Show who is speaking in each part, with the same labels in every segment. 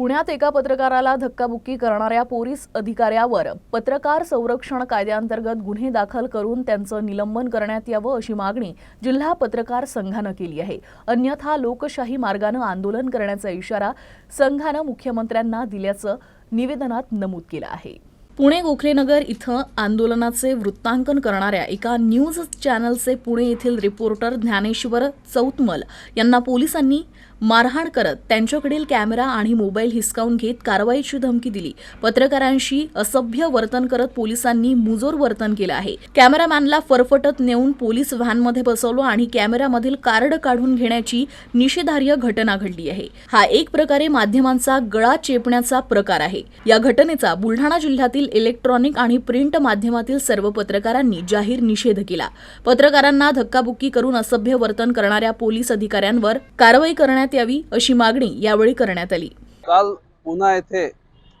Speaker 1: पुण्यात एका पत्रकाराला धक्काबुक्की करणाऱ्या पोलीस अधिकाऱ्यावर पत्रकार संरक्षण कायद्याअंतर्गत गुन्हे दाखल करून त्यांचं निलंबन करण्यात यावं अशी मागणी जिल्हा पत्रकार संघानं केली आहे. अन्यथा लोकशाही मार्गानं आंदोलन करण्याचा इशारा संघानं मुख्यमंत्र्यांना दिल्याचं निवेदनात नमूद केलं आहे. पुणे गोखलेनगर इथं आंदोलनाचे वृत्तांकन करणाऱ्या एका न्यूज चॅनलचे पुणे येथील रिपोर्टर ज्ञानेश्वर चौतमल यांना पोलिसांनी मारहाण करत त्यांच्याकडील कॅमेरा आणि मोबाईल हिसकावून घेत कारवाईची धमकी दिली. पत्रकारांशी असभ्य वर्तन करत पोलिसांनी मुजोर वर्तन केलं आहे. कॅमेरामॅनला फरफटत नेऊन पोलीस व्हॅनमध्ये बसवलं आणि कॅमेऱ्यामधील कार्ड काढून घेण्याची निषेधार्ह घटना घडली आहे. हा एक प्रकारे माध्यमांचा गळा चेपण्याचा प्रकार आहे. या घटनेचा बुलढाणा जिल्ह्यातील इलेक्ट्रॉनिक आणि प्रिंट माध्यमातील सर्व पत्रकारांनी जाहीर निषेध केला. पत्रकारांना धक्काबुक्की करून असभ्य वर्तन करणाऱ्या पोलीस अधिकाऱ्यांवर कारवाई करण्यात यावी अशी मागणी यावेळी करण्यात आली.
Speaker 2: काल पुन्हा येथे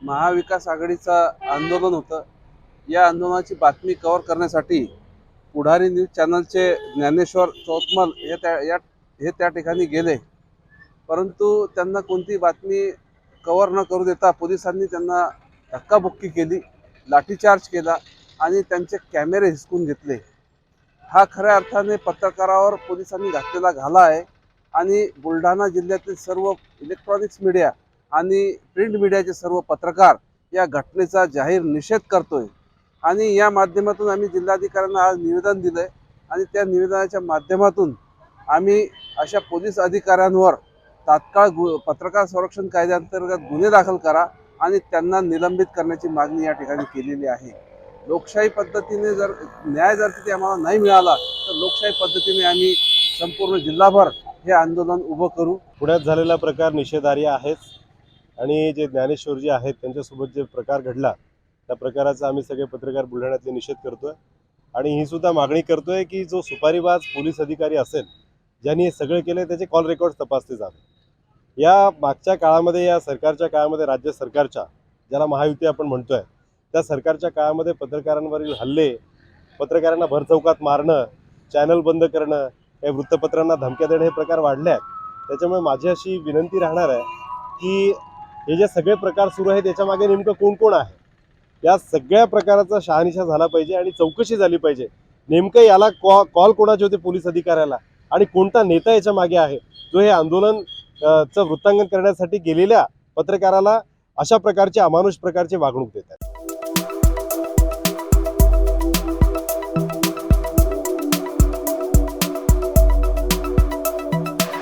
Speaker 2: महाविकास आघाडीचं आंदोलन होतं. या आंदोलनाची बातमी कव्हर करण्यासाठी पुढारी न्यूज चॅनलचे ज्ञानेश्वर चौतमल हे त्या या हे त्या ठिकाणी गेले. परंतु त्यांना कोणती बातमी कव्हर न करू देता पोलिसांनी त्यांना धक्काबुक्की केली लाठीचार्ज केला आणि त्यांचे कॅमेरे हिसकून घेतले. हा खऱ्या अर्थाने पत्रकारावर पोलिसांनी घातलेला घाला आहे. आणि बुलढाणा जिल्ह्यातील सर्व इलेक्ट्रॉनिक्स मीडिया आणि प्रिंट मीडियाचे सर्व पत्रकार या घटनेचा जाहीर निषेध करतोय. आणि या माध्यमातून आम्ही जिल्हाधिकाऱ्यांना आज निवेदन दिलंय आणि त्या निवेदनाच्या माध्यमातून आम्ही अशा पोलीस अधिकाऱ्यांवर तात्काळ गु पत्रकार संरक्षण कायद्याअंतर्गत गुन्हे दाखल करा आणि त्यांना निलंबित करण्याची मागणी या ठिकाणी केलेली आहे. लोकशाही पद्धतीने जर न्याय जर तिथे आम्हाला नाही मिळाला तर लोकशाही पद्धतीने आम्ही संपूर्ण जिल्हाभर हे आंदोलन उभं करू.
Speaker 3: पुण्यात झालेला प्रकार निषेधार्ह आहेच. आणि जे ज्ञानेश्वरजी आहेत त्यांच्यासोबत जे प्रकार घडला त्या प्रकाराचा आम्ही सगळे पत्रकार बुलढाण्यातले निषेध करतोय. आणि ही सुद्धा मागणी करतोय की जो सुपारीबाज पोलीस अधिकारी असेल ज्यांनी हे सगळे केले त्याचे कॉल रेकॉर्ड तपासले जावे. या मागच्या काळामध्ये या सरकारच्या काळामध्ये राज्य सरकारच्या ज्याला महायुती आपण म्हणतोय त्या सरकारच्या काळामध्ये पत्रकारांवरील हल्ले पत्रकारांना भरचौकात मारणं चॅनल बंद करणं काही वृत्तपत्रांना धमक्या देणं हे प्रकार वाढले आहेत. त्याच्यामुळे माझी अशी विनंती राहणार आहे की हे जे सगळे प्रकार सुरू आहेत त्याच्यामागे नेमकं कोण कोण आहे? या सगळ्या प्रकाराचा शहानिशा झाला पाहिजे आणि चौकशी झाली पाहिजे. नेमकं याला कॉ कॉल कोणाचे होते पोलीस अधिकाऱ्याला? आणि कोणता नेता याच्या मागे आहे? जो हे आंदोलन चं वृत्तांकन करण्यासाठी गेलेल्या पत्रकाराला अशा प्रकारची अमानुष प्रकारची वागणूक देत आहे